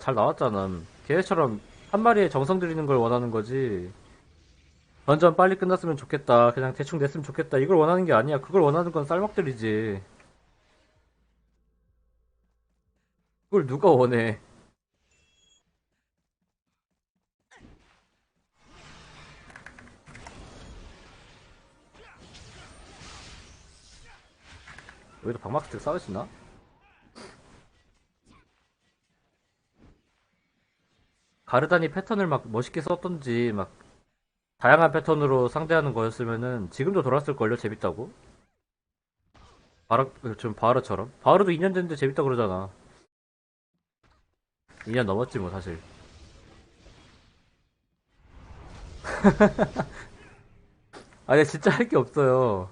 잘 나왔잖아. 걔네처럼 한 마리에 정성 들이는 걸 원하는 거지. 던전 빨리 끝났으면 좋겠다. 그냥 대충 냈으면 좋겠다. 이걸 원하는 게 아니야. 그걸 원하는 건 쌀먹들이지. 그걸 누가 원해? 여기도 수 있나? 가르다니 패턴을 막 멋있게 썼던지 막 다양한 패턴으로 상대하는 거였으면은 지금도 돌았을걸요 재밌다고? 바르 지금 바르처럼? 바르도 2년 됐는데 재밌다 그러잖아. 2년 넘었지 뭐 사실. 아니 진짜 할 게 없어요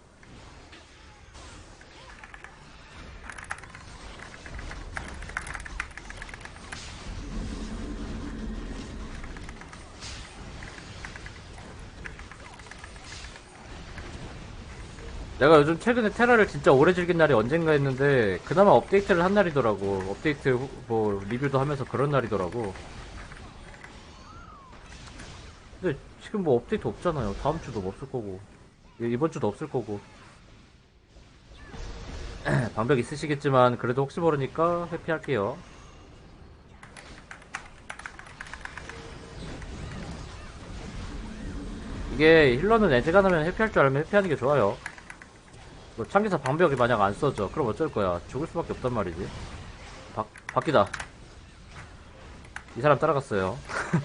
내가 요즘 최근에 테라를 진짜 오래 즐긴 날이 언젠가 했는데 그나마 업데이트를 한 날이더라고. 업데이트 후- 뭐 리뷰도 하면서 그런 날이더라고. 근데 지금 뭐 업데이트 없잖아요. 다음 주도 없을 거고. 이- 이번 주도 없을 거고. 방벽 있으시겠지만 그래도 혹시 모르니까 회피할게요. 이게 힐러는 애지간하면 회피할 줄 알면 회피하는 게 좋아요 뭐 참기사 방벽이 만약 안 써져 그럼 어쩔 거야? 죽을 수밖에 없단 말이지. 바, 바뀌다. 이 사람 따라갔어요.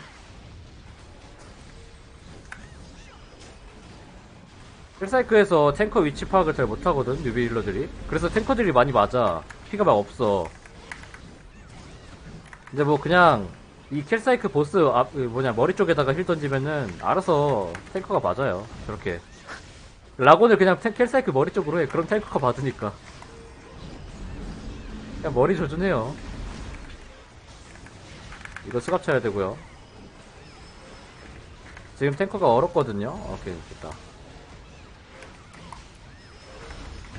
힐사이크에서 탱커 위치 파악을 잘 못하거든 뉴비 힐러들이. 그래서 탱커들이 많이 맞아. 피가 막 없어. 근데 뭐 그냥 이 킬사이크 보스 앞그 뭐냐 머리 쪽에다가 힐 던지면은 알아서 탱커가 맞아요. 저렇게 라곤을 그냥 탱, 켈사이크 머리 쪽으로 해. 그럼 탱커가 받으니까. 그냥 머리 조준해요. 이거 수갑 쳐야 되고요. 지금 탱커가 얼었거든요. 오케이, 됐다.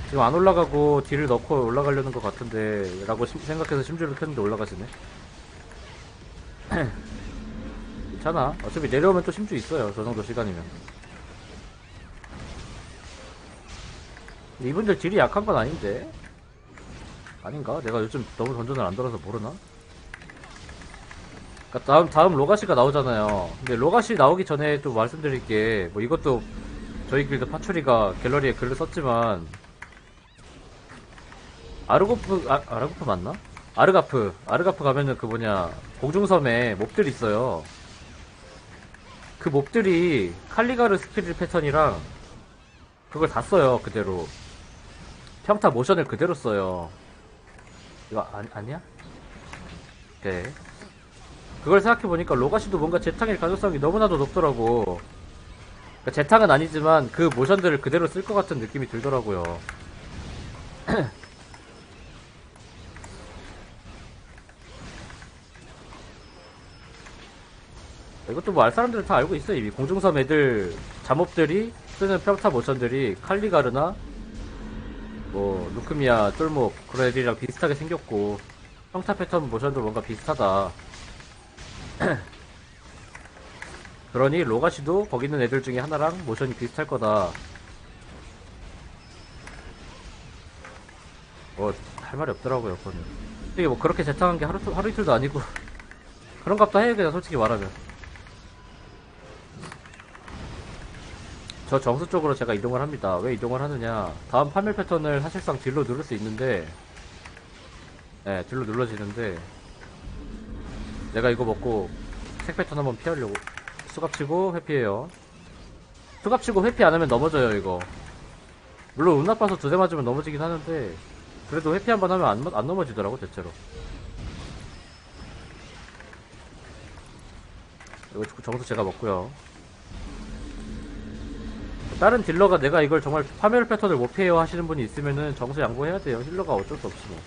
지금 안 올라가고 딜을 넣고 올라가려는 것 같은데 라고 심- 생각해서 심줄을 켰는데 올라가시네. 괜찮아. 어차피 내려오면 또 심줄 있어요. 저 정도 시간이면. 이분들 딜이 약한 건 아닌데 아닌가? 내가 요즘 너무 던전을 안 들어서 모르나? 그러니까 다음 다음 로가시가 나오잖아요. 근데 로가시 나오기 전에 또 말씀드릴 게 뭐 이것도 저희 길드 파초리가 갤러리에 글을 썼지만 아르고프 아, 아르고프 맞나? 아르가프 아르가프 가면은 그 뭐냐 공중섬에 몹들 있어요. 그 몹들이 칼리가르 스피릿 패턴이랑 그걸 다 써요 그대로 평타 모션을 그대로 써요. 이거 아니, 아니야? 오케이 그걸 생각해보니까 로가시도 뭔가 재탕일 가능성이 너무나도 높더라고. 그러니까 재탕은 아니지만 그 모션들을 그대로 쓸 것 같은 느낌이 들더라고요. 이것도 뭐 알 사람들은 다 알고 있어 이미 공중섬 애들 잠업들이 쓰는 평타 모션들이 칼리가르나 뭐 루크미아 쫄목 그런 애들이랑 비슷하게 생겼고 평타 패턴 모션도 뭔가 비슷하다. 그러니 로가시도 거기 있는 애들 중에 하나랑 모션이 비슷할 거다. 뭐 할 말이 없더라고요 그거는. 솔직히 뭐 그렇게 재탕한 게 하루, 하루 이틀도 아니고. 그런 값도 해야 그냥 솔직히 말하면 저 정수 쪽으로 제가 이동을 합니다. 왜 이동을 하느냐? 다음 파멸 패턴을 사실상 딜로 누를 수 있는데, 네, 딜로 눌러지는데, 내가 이거 먹고 색 패턴 한번 피하려고 수갑치고 회피해요. 수갑치고 회피 안 하면 넘어져요, 이거. 물론 운 나빠서 두 대 맞으면 넘어지긴 하는데, 그래도 회피 한 번 하면 안, 안 넘어지더라고, 대체로. 이거 정수 제가 먹고요. 다른 딜러가 내가 이걸 정말 파멸 패턴을 못 피해요 하시는 분이 있으면은 정수 양보해야 돼요. 힐러가 어쩔 수 없이 뭐.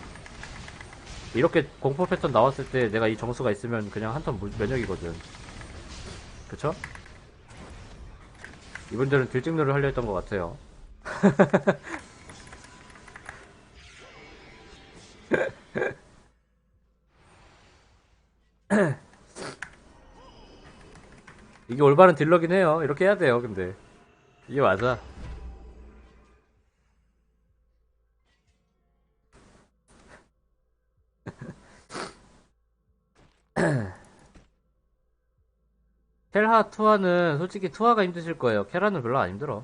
이렇게 공포 패턴 나왔을 때 내가 이 정수가 있으면 그냥 한 턴 면역이거든. 그쵸? 이분들은 딜찍누를 하려 했던 것 같아요. 이게 올바른 딜러긴 해요. 이렇게 해야 돼요, 근데. 이게 맞아. 켈하 투하는 솔직히 투하가 힘드실 거예요. 켈하는 별로 안 힘들어.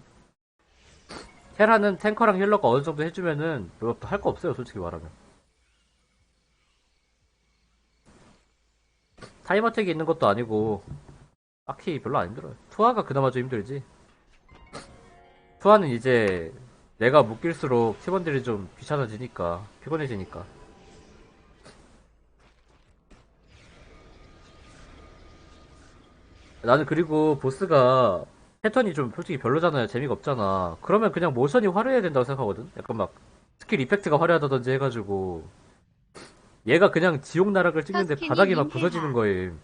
켈하는 탱커랑 힐러가 어느 정도 해주면은 별로 할거 없어요, 솔직히 말하면. 타임어택이 있는 것도 아니고 딱히 별로 안 힘들어요. 투하가 그나마 좀 힘들지. 투하는 이제 내가 묶일수록 팀원들이 좀 귀찮아지니까 피곤해지니까. 나는 그리고 보스가 패턴이 좀 솔직히 별로잖아요. 재미가 없잖아. 그러면 그냥 모션이 화려해야 된다고 생각하거든. 약간 막 스킬 이펙트가 화려하다든지 해가지고 얘가 그냥 지옥 나락을 찍는데 바닥이 막. 부서지는 거임.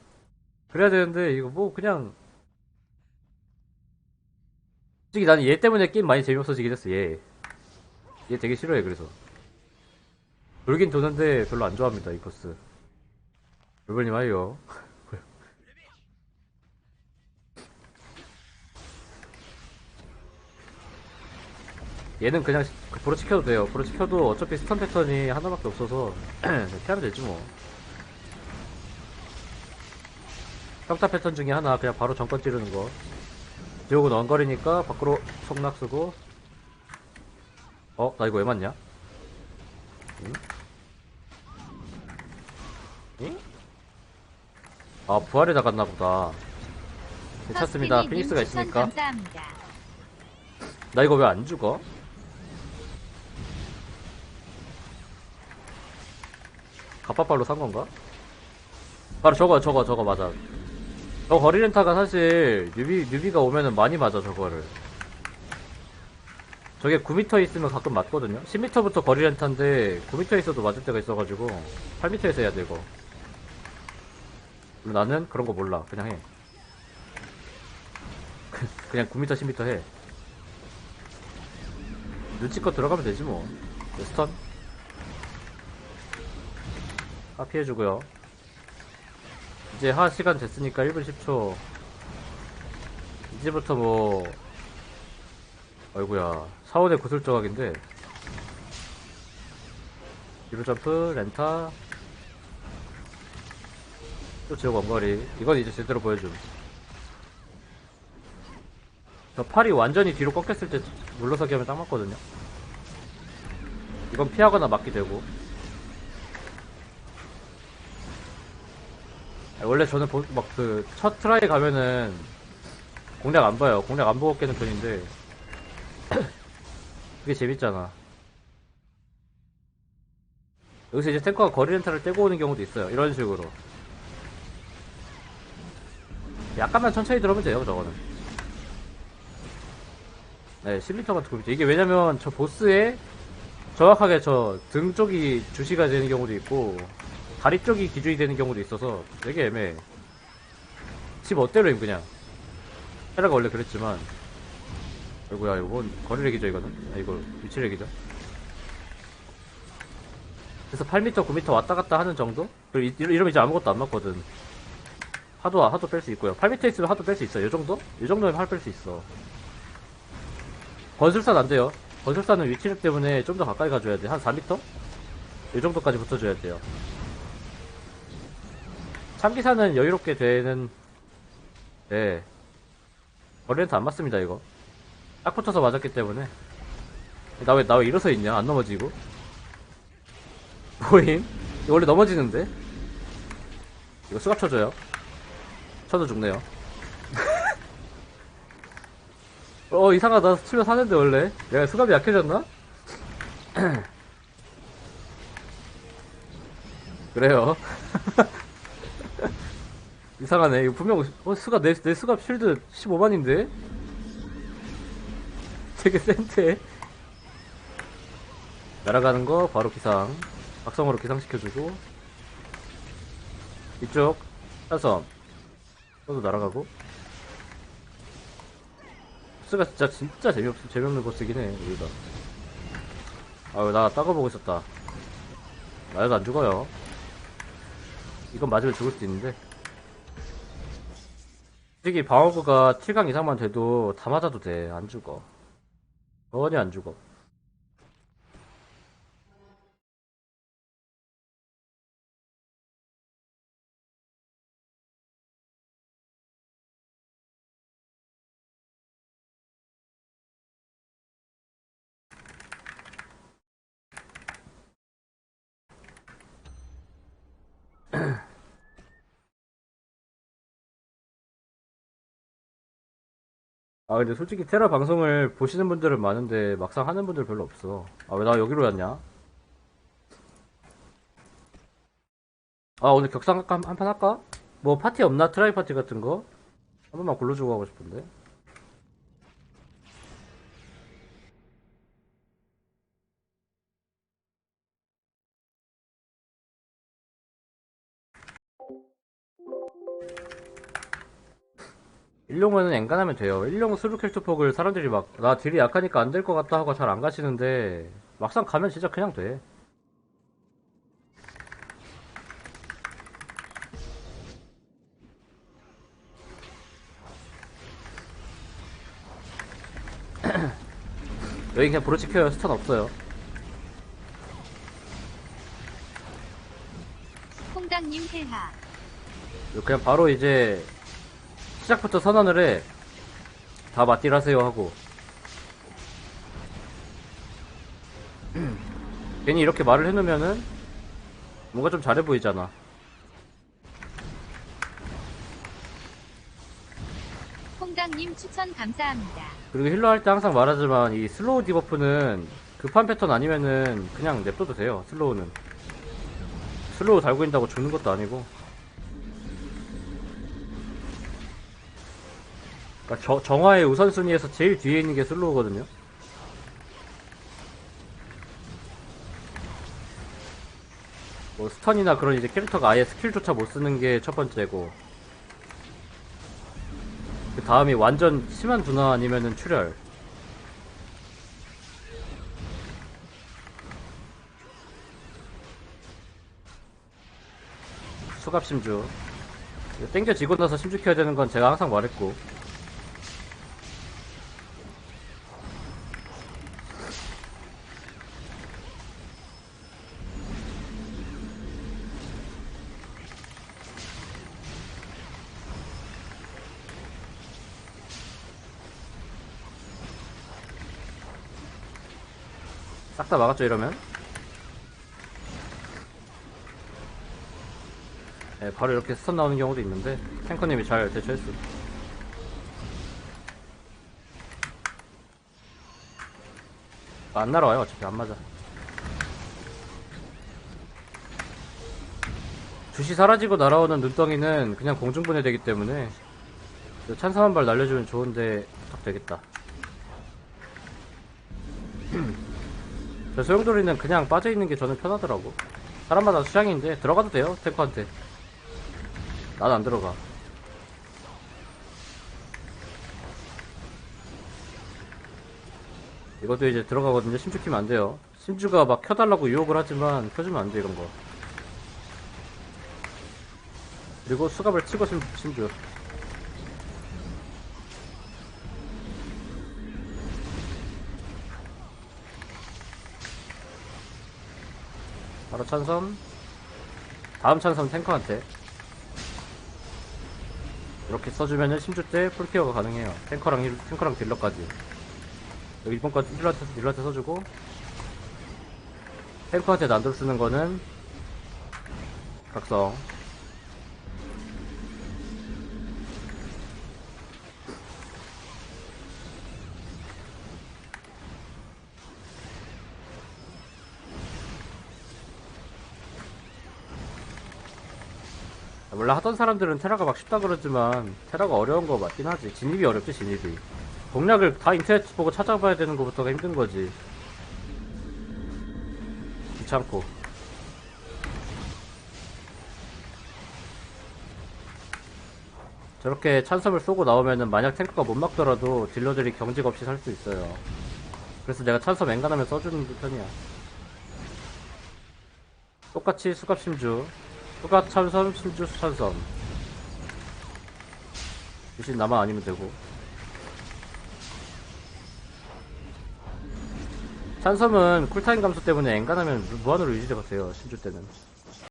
그래야 되는데 이거 뭐 그냥 솔직히 나는 얘 때문에 게임 많이 재미없어지긴 했어. 얘. 얘 되게 싫어해 그래서. 돌긴 도는데 별로 안 좋아합니다 이 보스. 여러분님 하이요. 얘는 그냥 시- 그 브로치 켜도 돼요. 브로치 켜도 어차피 스턴 패턴이 하나밖에 없어서 피하면 되지 뭐. 평타 패턴 중에 하나 그냥 바로 정권 찌르는 거. 지옥은 원거리니까 밖으로 속락 쓰고. 어, 나 이거 왜 맞냐? 응? 응? 아, 부활에 나갔나 보다. 괜찮습니다. 피닉스가 있으니까. 감사합니다. 나 이거 왜 안 죽어? 갑바발로 산 건가? 바로 저거 저거 저거 맞아 저 거리 렌타가 사실 뉴비 뉴비가 오면은 많이 맞아 저거를 저게 9m 있으면 가끔 맞거든요 10m부터 거리 렌타인데 9m 있어도 맞을 때가 있어가지고 8m에서 해야 되고 나는 그런 거 몰라 그냥 해 그냥 9m 10m 해 눈치껏 들어가면 되지 뭐. 네, 스턴. 아, 피해주고요. 이제 하 시간 됐으니까 1분 10초. 이제부터 뭐, 아이고야. 사원의 구슬 조각인데. 뒤로 점프, 렌타. 또 지옥 원거리. 이건 이제 제대로 보여줌. 저 팔이 완전히 뒤로 꺾였을 때 물러서기 하면 딱 맞거든요. 이건 피하거나 맞게 되고. 아니, 원래 저는 막 그 첫 트라이 가면은 공략 안 봐요. 공략 안 보고 깨는 편인데 그게 재밌잖아. 여기서 이제 탱커가 거리 렌탈을 떼고 오는 경우도 있어요. 이런 식으로. 약간만 천천히 들어오면 돼요, 저거는. 네, 10m만 두고 이게 왜냐면 저 보스에 정확하게 저 등 쪽이 주시가 되는 경우도 있고 다리 쪽이 기준이 되는 경우도 있어서 되게 애매해. 집 어때로임 그냥. 헤라가 원래 그랬지만 아이고야 이거 뭔 거리 렉이죠 이거는? 아 이거 위치 렉이죠. 그래서 8m, 9m 왔다 갔다 하는 정도? 그리고 이- 이러면 이제 아무것도 안 맞거든. 하도 하도 뺄 수 있고요. 8m 있으면 하도 뺄 수 있어. 요 정도? 이 정도면 할뺄수 있어. 건술사는 안 돼요. 건술사는 위치력 때문에 좀 더 가까이 가줘야 돼. 한 4m? 이 정도까지 붙어줘야 돼요. 참기사는 여유롭게 되는, 네. 머리렌트 안 맞습니다, 이거. 딱 붙어서 맞았기 때문에. 나 왜, 나 왜 일어서 있냐? 안 넘어지고. 이거 원래 넘어지는데? 이거 수갑 쳐줘요. 쳐도 죽네요. 어 이상하다 스치면 사는데 원래 내가 수갑이 약해졌나? 그래요 이상하네 이거 분명 어 수갑 내, 내 수갑 쉴드 15만인데 되게 센데 날아가는 거 바로 기상 박성으로 기상시켜주고 이쪽 사선 또도 날아가고 보스가 진짜 진짜 재미없 재미없는 보스긴 해 여기가. 아유 나 따가 보고 있었다. 나여도 안 죽어요. 이건 맞으면 죽을 수도 있는데. 솔직히 방어구가 7강 이상만 돼도 다 맞아도 돼. 안 죽어. 전혀 안 죽어. 아 근데 솔직히 테라 방송을 보시는 분들은 많은데 막상 하는 분들 별로 없어. 아 왜 나 여기로 왔냐? 아 오늘 격상 한판 할까? 뭐 파티 없나? 트라이 파티 같은 거? 한 번만 골라주고 하고 싶은데. 일용은 엔간하면 돼요. 일용 스루켈트 폭을 사람들이 막, 나 딜이 약하니까 안 될 것 같다 하고 잘 안 가시는데, 막상 가면 진짜 그냥 돼. 여기 그냥 브로치 켜요. 스턴 없어요. 홍당님 해하 그냥 바로 이제, 시작부터 선언을 해. 다 맞딜 하세요 하고. 괜히 이렇게 말을 해놓으면은, 뭔가 좀 잘해 보이잖아. 홍당님 추천 감사합니다. 그리고 힐러 할 때 항상 말하지만 이 슬로우 디버프는 급한 패턴 아니면은 그냥 냅둬도 돼요. 슬로우는. 슬로우 달고 있다고 죽는 것도 아니고. 그러니까 저- 정화의 우선순위에서 제일 뒤에 있는 게 슬로우거든요. 뭐 스턴이나 그런 이제 캐릭터가 아예 스킬조차 못 쓰는 게 첫 번째고. 그 다음이 완전 심한 둔화 아니면은 출혈. 수갑 심주. 땡겨지고 나서 심주 켜야 되는 건 제가 항상 말했고. 싹 다 막았죠 이러면? 네, 바로 이렇게 스턴 나오는 경우도 있는데 탱커님이 잘 대처했어 안 날아와요 어차피 안 맞아. 주시 사라지고 날아오는 눈덩이는 그냥 공중분해 되기 때문에 찬사 한발 날려주면 좋은데 딱 되겠다 저 소용돌이는 그냥 빠져있는 게 저는 편하더라고. 사람마다 취향인데, 들어가도 돼요, 탱커한테. 난 안 들어가. 이것도 이제 들어가거든요. 심주 키면 안 돼요. 심주가 막 켜달라고 유혹을 하지만, 켜주면 안 돼, 이런 거. 그리고 수갑을 치고 심, 심주. 바로 찬섬. 다음 찬섬 탱커한테. 이렇게 써주면은 심주 때 풀케어가 가능해요. 탱커랑 힐, 탱커랑 딜러까지. 여기 이번 거 딜러한테, 딜러한테 써주고. 탱커한테 난돌 쓰는 거는 각성 원래 하던 사람들은 테라가 막 쉽다 그러지만 테라가 어려운 거 맞긴 하지. 진입이 어렵지 진입이. 공략을 다 인터넷 보고 찾아봐야 되는 것부터가 힘든 거지. 귀찮고. 저렇게 찬섬을 쏘고 나오면은 만약 탱크가 못 막더라도 딜러들이 경직 없이 살 수 있어요. 그래서 내가 찬섬 앵간하면 써주는 편이야. 똑같이 수갑 심주 후각 찬섬, 술주 찬섬. 대신 나만 아니면 되고. 찬섬은 쿨타임 감소 때문에 엔간하면 무한으로 유지되세요, 신주 때는.